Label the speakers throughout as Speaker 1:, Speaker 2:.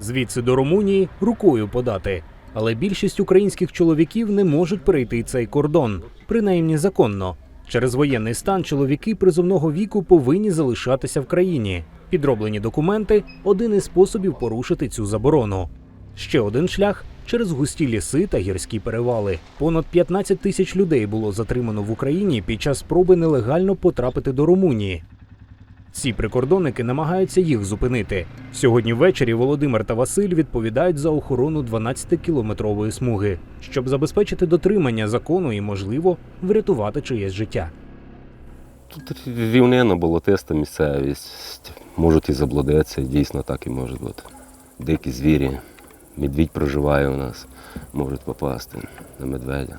Speaker 1: Звідси до Румунії рукою подати. Але більшість українських чоловіків не можуть перейти цей кордон, принаймні законно. Через воєнний стан чоловіки призовного віку повинні залишатися в країні. Підроблені документи один із способів порушити цю заборону. Ще один шлях через густі ліси та гірські перевали. Понад 15 тисяч людей було затримано в Україні під час спроби нелегально потрапити до Румунії. Ці прикордонники намагаються їх зупинити. Сьогодні ввечері Володимир та Василь відповідають за охорону 12-кілометрової смуги, щоб забезпечити дотримання закону і, можливо, врятувати чиєсь життя.
Speaker 2: Тут рівнина, болотиста місцевість. Можуть і заблудитися, дійсно так і може бути. Дикі звірі, медвідь проживає у нас, можуть попасти на медведя.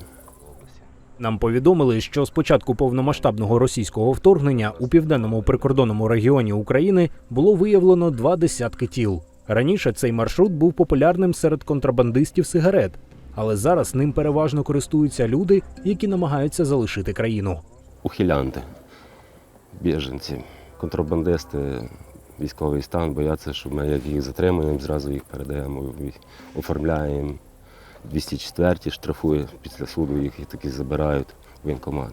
Speaker 1: Нам повідомили, що з початку повномасштабного російського вторгнення у південному прикордонному регіоні України було виявлено два десятки тіл. Раніше цей маршрут був популярним серед контрабандистів сигарет, але зараз ним переважно користуються люди, які намагаються залишити країну.
Speaker 2: Ухилянти, біженці, контрабандисти, військовий стан, бояться, що ми їх затримуємо, зразу їх передаємо, оформляємо. 204 штрафує після суду, їх і таки забирають в воєнкомат.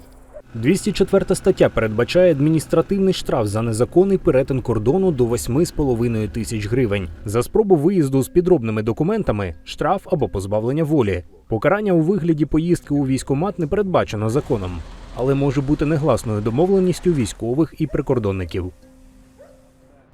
Speaker 1: 204 стаття передбачає адміністративний штраф за незаконний перетин кордону до 8,5 тисяч гривень. За спробу виїзду з підробними документами штраф або позбавлення волі. Покарання у вигляді поїздки у військкомат не передбачено законом, але може бути негласною домовленістю військових і прикордонників.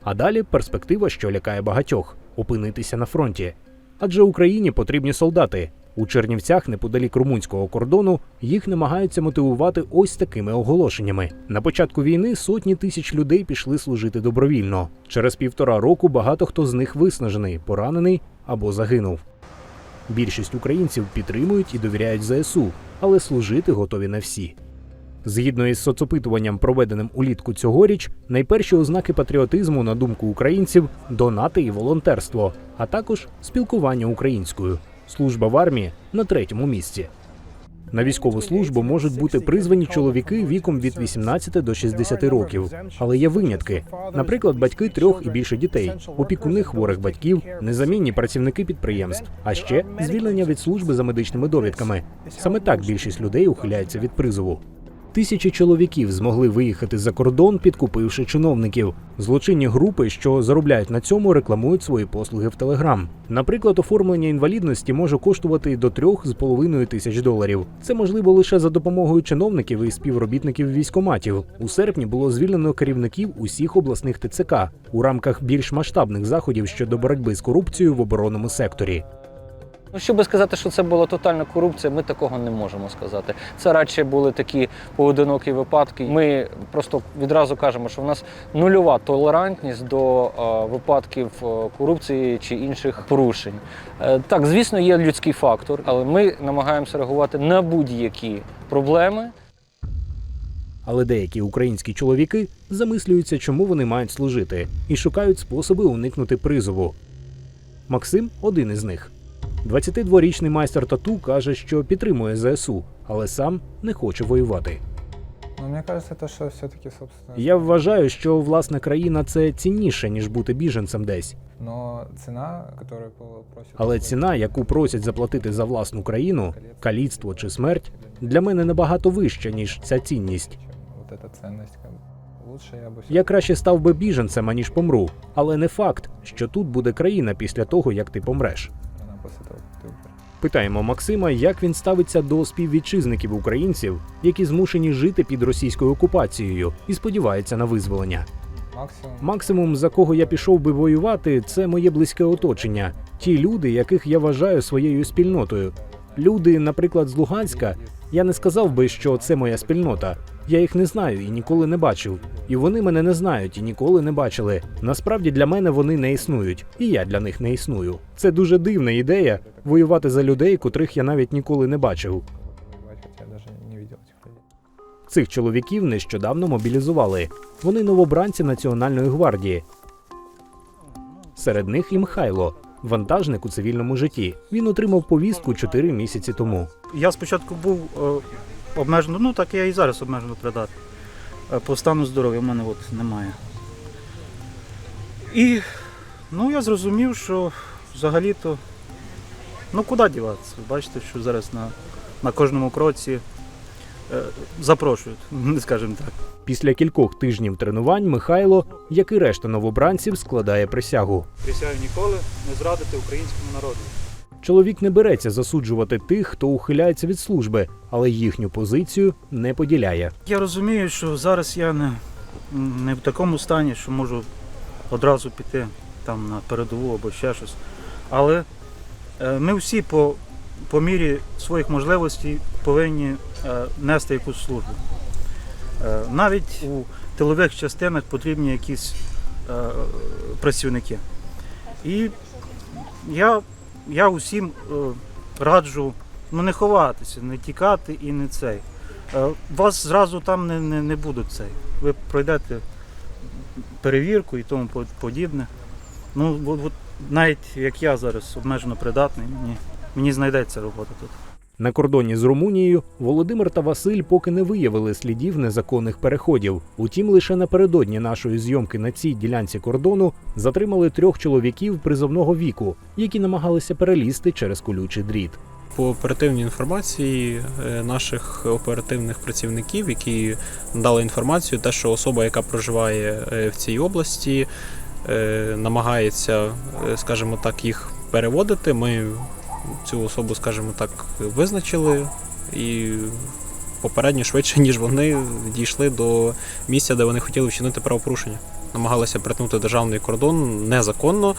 Speaker 1: А далі перспектива, що лякає багатьох опинитися на фронті. Адже Україні потрібні солдати. У Чернівцях, неподалік румунського кордону, їх намагаються мотивувати ось такими оголошеннями. На початку війни сотні тисяч людей пішли служити добровільно. Через півтора року багато хто з них виснажений, поранений або загинув. Більшість українців підтримують і довіряють ЗСУ, але служити готові не всі. Згідно із соцопитуванням, проведеним улітку цьогоріч, найперші ознаки патріотизму, на думку українців, донати і волонтерство, а також спілкування українською. Служба в армії на третьому місці. На військову службу можуть бути призвані чоловіки віком від 18 до 60 років, але є винятки. Наприклад, батьки трьох і більше дітей, опікуни хворих батьків, незамінні працівники підприємств, а ще звільнення від служби за медичними довідками. Саме так більшість людей ухиляється від призову. Тисячі чоловіків змогли виїхати за кордон, підкупивши чиновників. Злочинні групи, що заробляють на цьому, рекламують свої послуги в Телеграм. Наприклад, оформлення інвалідності може коштувати до трьох з половиною тисяч доларів. Це можливо лише за допомогою чиновників і співробітників військоматів. У серпні було звільнено керівників усіх обласних ТЦК у рамках більш масштабних заходів щодо боротьби з корупцією в оборонному секторі.
Speaker 3: Ну, щоб сказати, що це була тотальна корупція, ми такого не можемо сказати. Це радше були такі поодинокі випадки. Ми просто відразу кажемо, що в нас нульова толерантність до е, випадків е, корупції чи інших порушень. Е, так, звісно, є людський фактор, але ми намагаємося реагувати на будь-які проблеми.
Speaker 1: Але деякі українські чоловіки замислюються, чому вони мають служити, і шукають способи уникнути призову. Максим один із них. 22-річний майстер тату каже, що підтримує ЗСУ, але сам не хоче воювати.
Speaker 4: Но мне кажется, это что все-таки, собственно...
Speaker 1: Я вважаю, що власна країна це цінніше, ніж бути біженцем десь.
Speaker 4: Но цена, которую по- просят...
Speaker 1: Але ціна, яку просять заплатити за власну країну, каліцтво чи смерть, для мене набагато вища, ніж ця цінність.
Speaker 4: чем Вот эта ценность, как бы. Лучше я бы...
Speaker 1: Я краще став би біженцем, аніж помру. Але не факт, що тут буде країна після того, як ти помреш. Питаємо Максима, як він ставиться до співвітчизників українців, які змушені жити під російською окупацією і сподіваються на визволення.
Speaker 4: Максимум...
Speaker 1: Максимум, за кого я пішов би воювати, це моє близьке оточення. Ті люди, яких я вважаю своєю спільнотою. Люди, наприклад, з Луганська, я не сказав би, що це моя спільнота. Я їх не знаю і ніколи не бачив. І вони мене не знають і ніколи не бачили. Насправді для мене вони не існують, і я для них не існую. Це дуже дивна ідея воювати за людей, котрих я навіть ніколи не бачив. Цих чоловіків нещодавно мобілізували. Вони новобранці Національної гвардії. Серед них і Михайло, вантажник у цивільному житті. Він отримав повістку 4 місяці тому.
Speaker 5: Я спочатку був е, обмежено, ну так я і зараз обмежено придатний. Е, По стану здоров'я в мене от немає. І ну, я зрозумів, що взагалі-то, ну куди діватися? Бачите, що зараз на, на кожному кроці запрошують, не скажімо так.
Speaker 1: Після кількох тижнів тренувань Михайло, як і решта новобранців, складає присягу.
Speaker 5: Присягаю ніколи не зрадити українському народу.
Speaker 1: Чоловік не береться засуджувати тих, хто ухиляється від служби, але їхню позицію не поділяє.
Speaker 5: Я розумію, що зараз я не, не в такому стані, що можу одразу піти там на передову або ще щось. Але е, ми всі по, по мірі своїх можливостей повинні е, нести якусь службу. Е, навіть у тилових частинах потрібні якісь е, працівники. І я, я усім раджу ну, не ховатися, не тікати і не цей. Вас зразу там не, не, не будуть цей. Ви пройдете перевірку і тому подібне. Ну, от, от, навіть як я зараз обмежено придатний, мені, мені знайдеться робота тут.
Speaker 1: На кордоні з Румунією Володимир та Василь поки не виявили слідів незаконних переходів. Утім, лише напередодні нашої зйомки на цій ділянці кордону затримали трьох чоловіків призовного віку, які намагалися перелізти через колючий дріт.
Speaker 6: По оперативній інформації е, наших оперативних працівників, які дали інформацію, те, що особа, яка проживає е, в цій області, е, намагається, скажімо так, їх переводити. Ми цю особу, скажімо так, визначили і попередньо швидше, ніж вони дійшли до місця, де вони хотіли вчинити правопорушення. Намагалися перетнути державний кордон незаконно,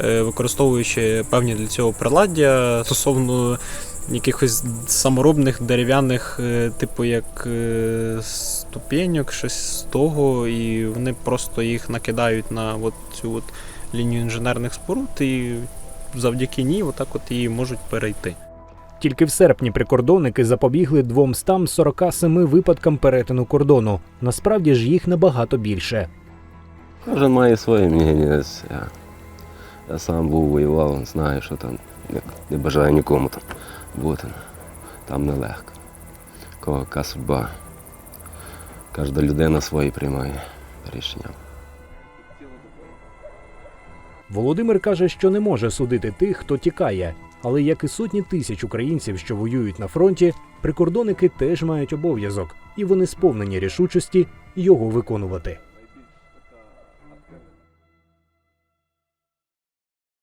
Speaker 6: е, використовуючи певні для цього приладдя стосовно якихось саморобних дерев'яних, е, типу як е, ступеньок, щось з того, і вони просто їх накидають на от цю от лінію інженерних споруд, і завдяки ній отак от її можуть перейти.
Speaker 1: Тільки в серпні прикордонники запобігли 247 випадкам перетину кордону. Насправді ж їх набагато більше.
Speaker 2: Кожен має своє мнення. Я, я сам був воював, знаю, що там не, не бажаю нікому там бути. Там нелегко. Кого яка судьба. Кожна людина свої приймає рішення.
Speaker 1: Володимир каже, що не може судити тих, хто тікає. Але як і сотні тисяч українців, що воюють на фронті, прикордонники теж мають обов'язок, і вони сповнені рішучості його виконувати.